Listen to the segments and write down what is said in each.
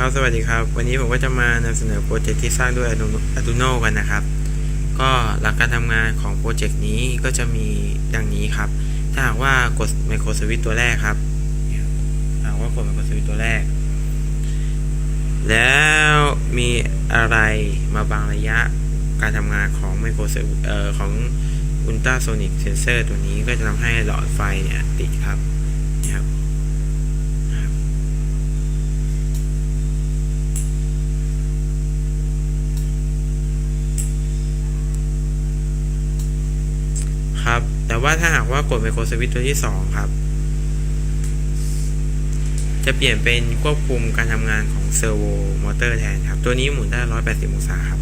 ครับ สวัสดีครับ วันนี้ผมก็จะมานำเสนอโปรเจกต์ที่สร้างด้วย Arduino กันนะครับ ก็หลักการทำงานของโปรเจกต์นี้ก็จะมีดังนี้ครับ ถ้าหากว่ากดไมโครสวิตตัวแรกครับถ้าหากว่ากดไมโครสวิตตัวแรก แล้วมีอะไรมาบางระยะการทำงานของไมโครสวิตของอุลตราโซนิกเซนเซอร์ตัวนี้ก็จะทำให้หลอดไฟเนี่ยติดครับนะครับ ครับ แต่ว่าถ้าหากว่ากดไมโครสวิตช์ตัวที่ 2 ครับ จะเปลี่ยนเป็นควบคุมการทำงานของเซอร์โวมอเตอร์แทนครับ ตัวนี้หมุนได้ 180 องศาครับ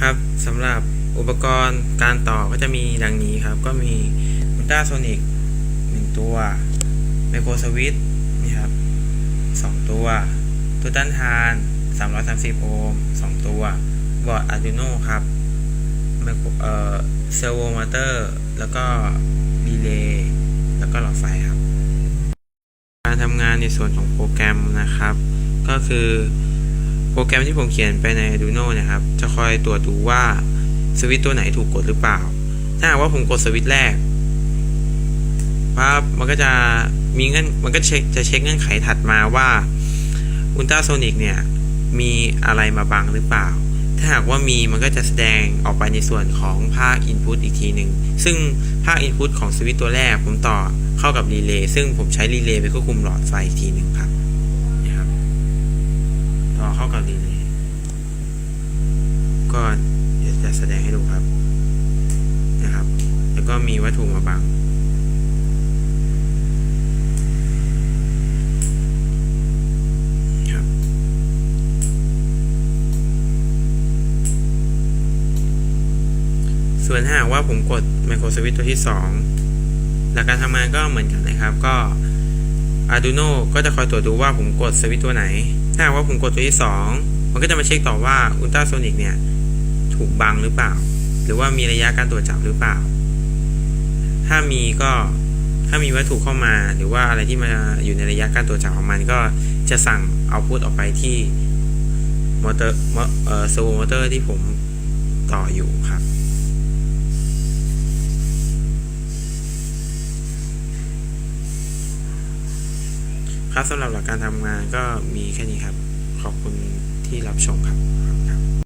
ครับสำหรับอุปกรณ์การต่อก็จะมีดังนี้ครับ ก็มีอุลตราโซนิกหนึ่งตัวไมโครสวิตนี่ครับสองตัว ตัวต้านทาน 330 โอห์มสองตัว บอร์ด Arduino ครับเอ่อเซอร์โวมอเตอร์ แล้วก็รีเลย์แล้วก็หลอดไฟครับ การทำงานในส่วนของโปรแกรมนะครับ ก็คือ โปรแกรมที่ผมเขียนไปใน Arduino นะครับ จะคอยตรวจดูว่าสวิตตัวไหนถูกกดหรือเปล่า ถ้าหากว่าผมกดสวิตช์แรกปั๊บมันก็จะมีเงื่อนมันก็จะเช็คเงื่อนไขถัดมาว่าอุลตราโซนิกเนี่ย มีอะไรมาบังหรือเปล่า ถ้าหากว่ามีมันก็จะแสดงออกไปในส่วนของภาค Input อีกทีหนึ่ง ซึ่งภาค Input ของสวิตตัวแรกผมต่อเข้ากับรีเลย์ซึ่งผมใช้รีเลย์ไปควบคุมหลอดไฟอีกทีหนึ่งครับ ต่อเข้ากับรีเลย์ก็เดี๋ยวจะแสดงให้ดูครับนะครับ แล้วก็มีวัตถุมาบังครับส่วนถ้าหากว่าผมกดไมโครสวิตตัวที่ 2 หลักการทำงานก็เหมือนกันนะครับ ก็ Arduino ก็จะคอยตรวจดูว่าผมกดสวิตตัวไหน ถ้าว่าผมกดตัวที่ 2 มันก็จะมาเช็คต่อว่า Ultrasonic เนี่ยถูกบังหรือเปล่า หรือว่ามีระยะการตรวจจับหรือเปล่า ถ้ามีก็ถ้ามีวัตถุเข้ามาหรือว่าอะไรที่มาอยู่ในระยะการตรวจจับของมันก็จะสั่งเอาพุตออกไปที่มอเตอร์เอ่อเซมอเตอร์ที่ผมต่ออยู่ครับ ครับสำหรับหลักการทำงานก็มีแค่นี้ครับ ขอบคุณที่รับชมครับ